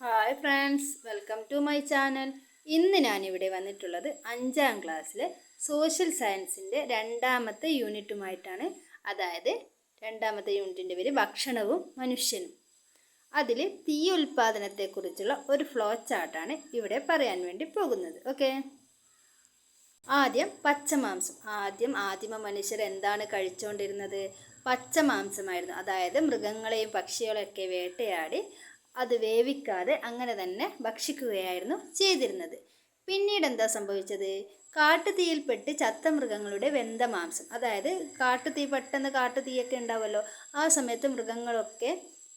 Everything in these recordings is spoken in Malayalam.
Hi friends welcome to my channel ഇന്ന് ഞാനിവിടെ വന്നിട്ടുള്ളത് അഞ്ചാം ക്ലാസ്സിലെ സോഷ്യൽ സയൻസിന്റെ രണ്ടാമത്തെ യൂണിറ്റുമായിട്ടാണ് അതായത് രണ്ടാമത്തെ യൂണിറ്റിന്റെ പേര് ഭക്ഷണവും മനുഷ്യനും. അതിൽ തീ ഉൽപ്പാദനത്തെക്കുറിച്ചുള്ള ഒരു ഫ്ലോ ചാർട്ടാണ് ഇവിടെ പറയാൻ വേണ്ടി പോകുന്നത്. ഓക്കെ ആദ്യം പച്ചമാംസം. ആദ്യം ആദിമ മനുഷ്യർ എന്താണ് കഴിച്ചുകൊണ്ടിരുന്നത് പച്ചമാംസമായിരുന്നു. അതായത് മൃഗങ്ങളെയും പക്ഷികളെയൊക്കെ വേട്ടയാടി അത് വേവിക്കാതെ അങ്ങനെ തന്നെ ഭക്ഷിക്കുകയായിരുന്നു ചെയ്തിരുന്നത്. പിന്നീട് എന്താ സംഭവിച്ചത്? കാട്ടുതീയിൽപ്പെട്ട് ചത്ത മൃഗങ്ങളുടെ വെന്ത മാംസം അതായത് കാട്ടുതീ പെട്ടെന്ന് കാട്ടുതീയൊക്കെ ഉണ്ടാവുമല്ലോ ആ സമയത്ത് മൃഗങ്ങളൊക്കെ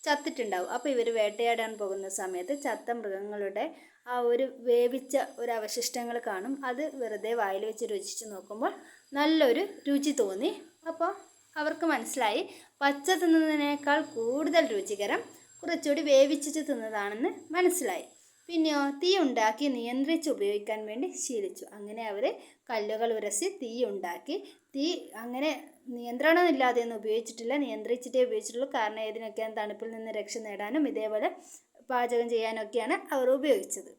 ചത്തിട്ടുണ്ടാവും. അപ്പോൾ ഇവർ വേട്ടയാടാൻ പോകുന്ന സമയത്ത് ചത്ത മൃഗങ്ങളുടെ ആ ഒരു വേവിച്ച ഒരു അവശിഷ്ടങ്ങൾ കാണും. അത് വെറുതെ വായിൽ വെച്ച് രുചിച്ച് നോക്കുമ്പോൾ നല്ലൊരു രുചി തോന്നി. അപ്പോൾ അവർക്ക് മനസ്സിലായി പച്ച തിന്നുന്നതിനേക്കാൾ കൂടുതൽ രുചികരം കുറച്ചുകൂടി വേവിച്ചിട്ട് തിന്നതാണെന്ന് മനസ്സിലായി. പിന്നെയോ തീ ഉണ്ടാക്കി നിയന്ത്രിച്ച് ഉപയോഗിക്കാൻ വേണ്ടി ശീലിച്ചു. അങ്ങനെ അവർ കല്ലുകൾ ഉരസി തീ ഉണ്ടാക്കി. തീ അങ്ങനെ നിയന്ത്രണമില്ലാതെ ഒന്നും ഉപയോഗിച്ചിട്ടില്ല. നിയന്ത്രിച്ചിട്ടേ ഉപയോഗിച്ചിട്ടുള്ളൂ. കാരണം ഇതിനൊക്കെയാണ് തണുപ്പിൽ നിന്ന് രക്ഷ നേടാനും ഇതേപോലെ പാചകം ചെയ്യാനൊക്കെയാണ് അവർ ഉപയോഗിച്ചത്.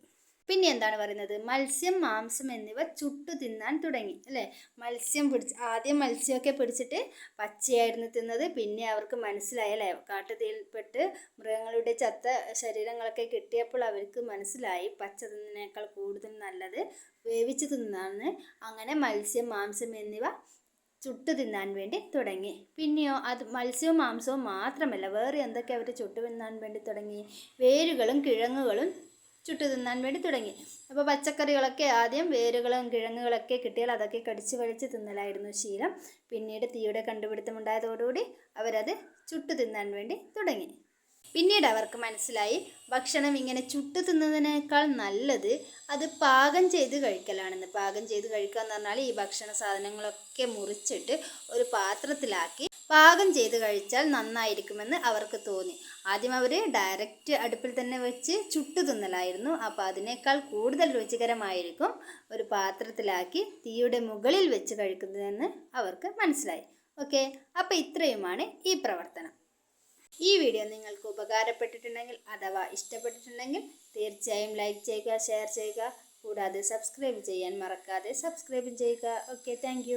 പിന്നെ എന്താണ് പറയുന്നത്? മത്സ്യം മാംസം എന്നിവ ചുട്ടു തിന്നാൻ തുടങ്ങി അല്ലേ? മത്സ്യം പിടിച്ച് ആദ്യം മത്സ്യമൊക്കെ പിടിച്ചിട്ട് പച്ചയായിരുന്നു തിന്നത്. പിന്നെ അവർക്ക് മനസ്സിലായി അല്ലേ? കാട്ടുതീയിൽപ്പെട്ട് മൃഗങ്ങളുടെ ചത്ത ശരീരങ്ങളൊക്കെ കിട്ടിയപ്പോൾ അവർക്ക് മനസ്സിലായി പച്ച തിന്നതിനേക്കാൾ കൂടുതൽ നല്ലത് വേവിച്ച് തിന്നാന്ന്. അങ്ങനെ മത്സ്യം മാംസം എന്നിവ ചുട്ടു തിന്നാൻ വേണ്ടി തുടങ്ങി. പിന്നെയോ അത് മത്സ്യവും മാംസവും മാത്രമല്ല വേറെ എന്തൊക്കെ അവർ ചുട്ടു തിന്നാൻ വേണ്ടി തുടങ്ങി? വേരുകളും കിഴങ്ങുകളും ചുട്ടു തിന്നാൻ വേണ്ടി തുടങ്ങി. അപ്പോൾ പച്ചക്കറികളൊക്കെ ആദ്യം വേരുകളും കിഴങ്ങുകളൊക്കെ കിട്ടിയാൽ അതൊക്കെ കടിച്ച് കഴിച്ച് തിന്നലായിരുന്നു ശീലം. പിന്നീട് തീയുടെ കണ്ടുപിടുത്തമുണ്ടായതോടുകൂടി അവരത് ചുട്ടു തിന്നാൻ വേണ്ടി തുടങ്ങി. പിന്നീട് അവർക്ക് മനസ്സിലായി ഭക്ഷണം ഇങ്ങനെ ചുട്ടു തിന്നതിനേക്കാൾ നല്ലത് അത് പാകം ചെയ്ത് കഴിക്കലാണെന്ന്. പാകം ചെയ്ത് കഴിക്കുക എന്ന് പറഞ്ഞാൽ ഈ ഭക്ഷണ സാധനങ്ങളൊക്കെ മുറിച്ചിട്ട് ഒരു പാത്രത്തിലാക്കി പാകം ചെയ്ത് കഴിച്ചാൽ നന്നായിരിക്കുമെന്ന് അവർക്ക് തോന്നി. ആദ്യം അവർ ഡയറക്റ്റ് അടുപ്പിൽ തന്നെ വെച്ച് ചുട്ടു തിന്നലായിരുന്നു. അപ്പോൾ അതിനേക്കാൾ കൂടുതൽ രുചികരമായിരിക്കും ഒരു പാത്രത്തിലാക്കി തീയുടെ മുകളിൽ വെച്ച് കഴിക്കുന്നതെന്ന് അവർക്ക് മനസ്സിലായി. ഓക്കെ? അപ്പോൾ ഇത്രയുമാണ് ഈ പ്രവർത്തനം. ഈ വീഡിയോ നിങ്ങൾക്ക് ഉപകാരപ്പെട്ടിട്ടുണ്ടെങ്കിൽ അഥവാ ഇഷ്ടപ്പെട്ടിട്ടുണ്ടെങ്കിൽ തീർച്ചയായും ലൈക്ക് ചെയ്യുക ഷെയർ ചെയ്യുക. കൂടാതെ സബ്സ്ക്രൈബ് ചെയ്യാൻ മറക്കാതെ സബ്സ്ക്രൈബ് ചെയ്യുക. Okay thank